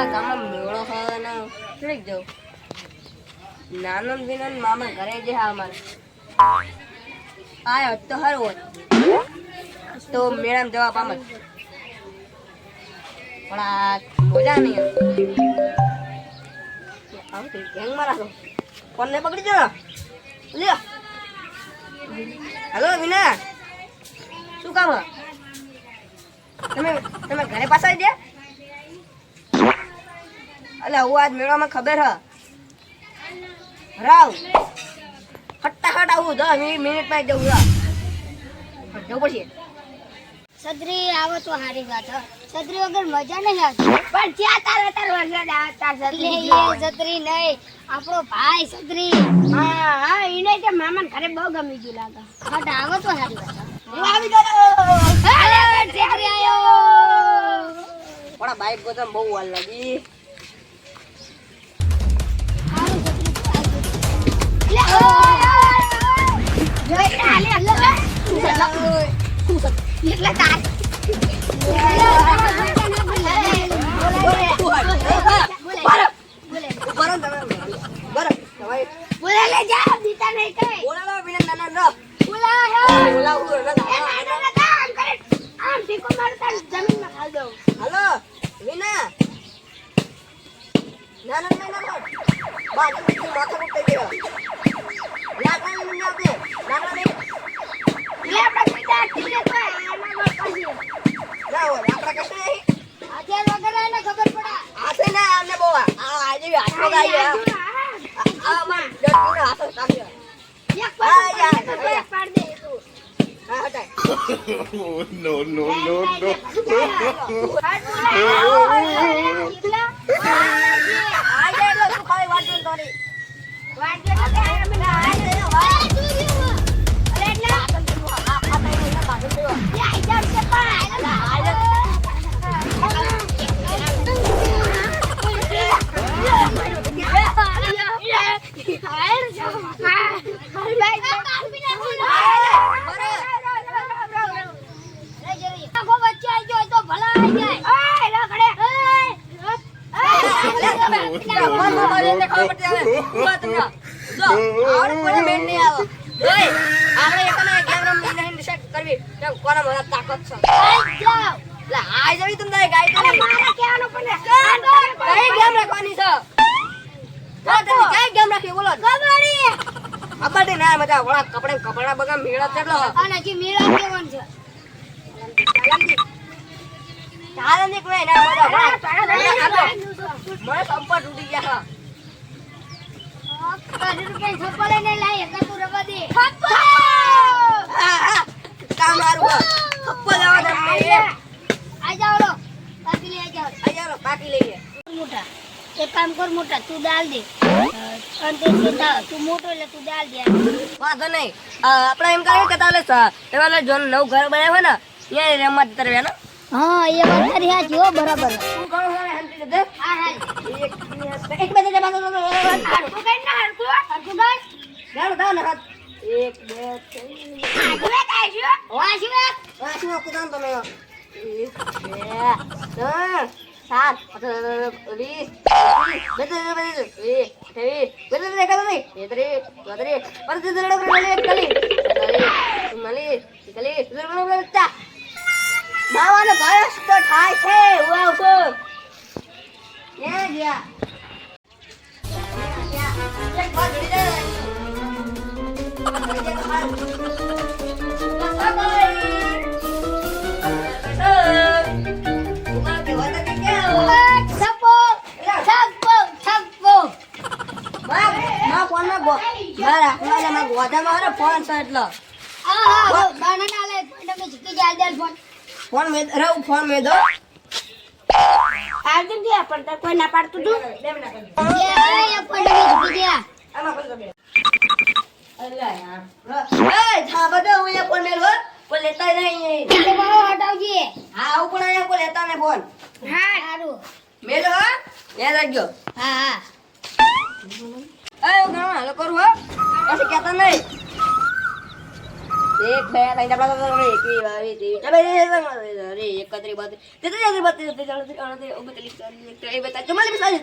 આ ગામમાં મેળો હોય ને જાઉં. નાનો ને મામા ઘરે જે તો સારું હોત તો મેળામાં જવા પામે પણ મારા છો ફોન ને પકડી જો લ્યો. હલો, વિના. શું કામ? તમે તમે ઘરે પાછા આવી ગયા? અલે હું આજ મેળવામાં ખબર હ. રાવ. ફટાફટ આવું દસ મિનિટ મિનિટમાં જવું જવું પડશે. છત્રી આવો તો સારી વાત હ. છત્રી વગર મજા નહીં આવતી. પણ ત્યાં તારે તાર વરસાદ આવતા છત્રી એ છત્રી નહીં. આપણો ભાઈ છત્રી. હા હા એને તે મામા ઘરે બહુ ગમી ગયું લાગે. બટ આવે તો સારી વાત હું. આવી ગયો અરે, છત્રી આયો. પણ બાઈક ગોતમ બહુ વાર લાગી. เรียกเลยเรียกเลยเรียกเลยเรียกเลยเรียกเลย no, no, no, no. આ જે એટલે તું ખાલી વાત જોઈને તોડી વચ્ચે જો આવડે કોઈને મેળ નહીં આવે. જોઈ આપણે એકને ગેમ રમવી નહીં ડિસાઈડ કરવી. કે કોના મને તાકાત છે? એટલે આ જવી તમને ગાય તો નહીં. કઈ ગેમ રાખવાની છે? જો તમે કઈ ગેમ રાખી બોલો. કબડ્ડી. ના મજા વળા કપડે કપડા બગા મેળા ચડલો અને હજી મેળા કેવાનું છે? ચાલે કોઈ ના મજા વળા મને ખાતો મને સંપર્ક તૂટી ગયા તારી રૂપિયા થપ્પો લઈને લાય કામ કર મોટા તું દાલ દે અને તે મોટો એટલે તું દાલ દે વાંધો નહીં આપણે એમ કરીએ કે તાલે તમારે જો નવ ઘર બનાવ્યું ને એ રમત કરવે હા એ બરાબર. એક એક બે ત્રણ ચાર પાંચ છ સાત હરકું કઈ ના હરકું હરકું કઈ ગાળો દાવ ને હાથ એક બે ત્રણ હરકું કઈ શું વાંચ્યું એક આ શું આખું દાવ તમે એક બે ત્રણ સાત અઠાર, વીસ એકવીસ, બેત્રીસ, બેત્રીસ, વીસ, અઠ્યાવીસ, બેત્રીસ, એકાવન, તેત્રીસ, ચોત્રીસ, પચીસ, ત્રીસ, એકતાલીસ, એકતાલીસ, ચુમ્માલીસ, પિસ્તાલીસ, સિત્તેર, પચાસ. બાવન વર્ષ તો થાય છે હું આવું છું ક્યાં ગયા ફોન મે ફોન મે દો. આવજો દે પણ તાર કોઈ ના પાડતું તું. હું હો કોઈ લેતા નહીં એટલે બહુ હટાવજે હા આવું પણ અહીંયા કોઈ લેતા નહીં ફોન. હા સારું મેલો હો? યાદ રાખજો હા હા. એ હું ઘણો કરું હો. પછી કેતા નહીં. એક બે ત્રણ ચાર પાંચ એકવીસ બાવીસ ત્રેવીસ ચોવીસ એકત્રીસ બત્રીસ તેત્રીસ બત્રીસ તેત્રીસ અડત્રીસ ઓગણત્રીસ ચાલીસ એકત્રીસ બેતાલીસ ચુમ્માલીસ પિસ્તાલીસ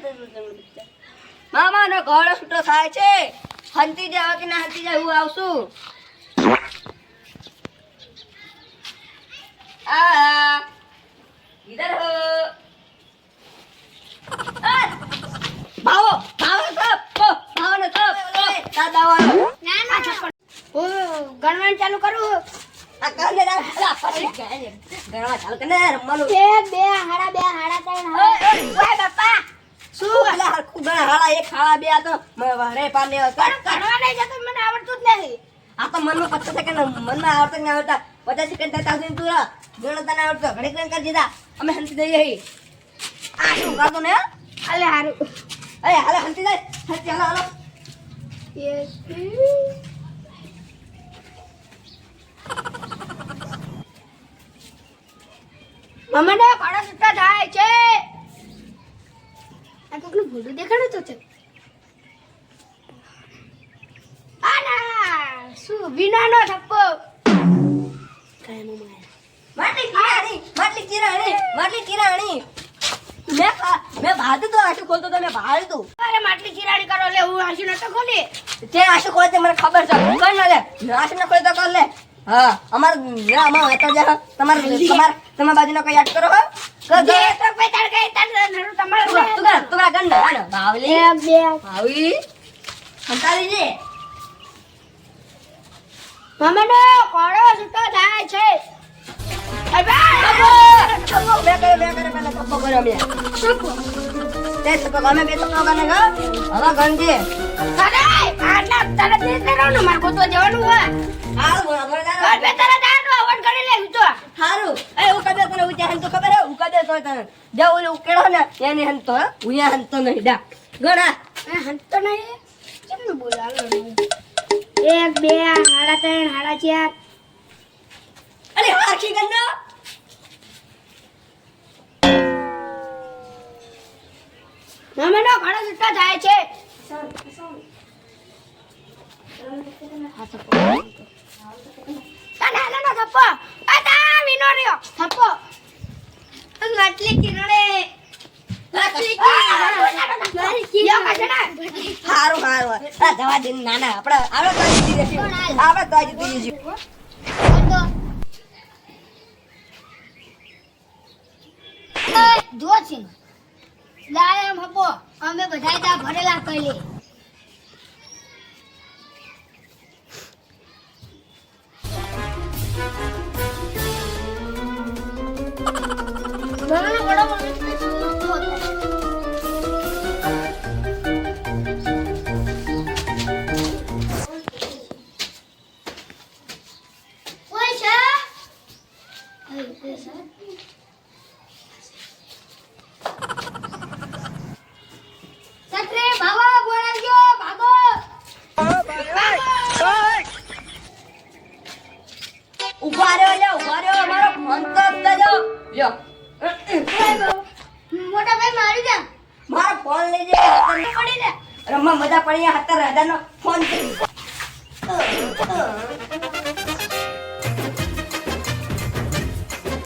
મામાનો ઘોડો છૂટો થાય છે. હંતી જાવ કે ના હંતી જાય હું આવશું? આ ઇધર હો ભાવો ભાવો સબ ભાવો ને સબ દાદા વાળો ના ના હું ગણવાનું ચાલુ કરું? ગણવા ચાલુ કરે રમવાનું. બે બે હાડા બે હાડા ત્રણ હાડા બાપા. શું? અલા હરખું ગણ હાડા એક હાડા બે આ તો મ- રે પાને ગણવા નહીં જતું મને આવડતું જ નથી. આ તો મનમાં પચાસ સેકન્ડ મનમાં આવડતો નહીં આવડતા? પચાસ સેકન્ડ થતા સુધી તું રહ. ગણતા ના આવડતો. ઘણી ઘડીક કરી દીધા. અમે હંતી દઈએ હી. આ શું કરતો ને અલે હારું. અરે હાલે હંતી દે હંતી હાલો હાલો. મમ્મીને પાડા છૂટો થાય છે. આ કોકનું ભૂલું દેખાડે તો છે. આના શું વિનાનો થપ્પો માટલી કિરાણી માટલી કિરાણી માટલી કિરાણી મેં ખા- મેં ભાતું તો આશુ ખોલતો તો મેં ભાડ્યું તું અરે માટલી કિરાણી કરો લે હું આશુ નતો ખોલી. તે આશુ ખોલે તે મને ખબર છે. કર ના લે આશુ ન ખોલે તો કર લે. હા અમાર ના અમાર હતા જા તમાર તમાર તમાર બાજુનો કોઈ યાદ કરો હો? કર જે તો કોઈ તડ નરું તું તમારું કર તું કર તું. કર ગંડ હાલો બાવલી. બે બાવલી. હંતાલી જે છૂટો થાય છે. બે બે તે બે અરે આના તરત જ રહો ને મારે ગોતવા જવાનું હોય. હાલ બોલા બોલા બે તરત આનો અવાજ કરી લે તો હારું. એ હું કદે તને ઉજા હંતો ખબર હે? હું કદે તો તને. જે ઓલું ઉકેળો ને એની હંતો હે ઉયા હંતો નહીં દા ગણા એ હંતો નહીં. કેમનું બોલાવો એક બે સાડા ત્રણ સાડા ચાર. અરે હાખી ગંડો મમ્મીનો ઘોડો છૂટો થાય છે. હારું હારું જવા દે ના ના આપણે આપણે તો જીતી જઈશું આપણે તો જીતી જઈશું જો છે લાય હપો અમે બધાય તા ભરેલા કઈલી Thank બડો અમારો દેજો લ્યો. મોટા ભાઈ મારી જા મારો ફોન લઈ જાય તમને પડી ને. રમવા મજા પડી. અત્યારે હજારનો ફોન છે.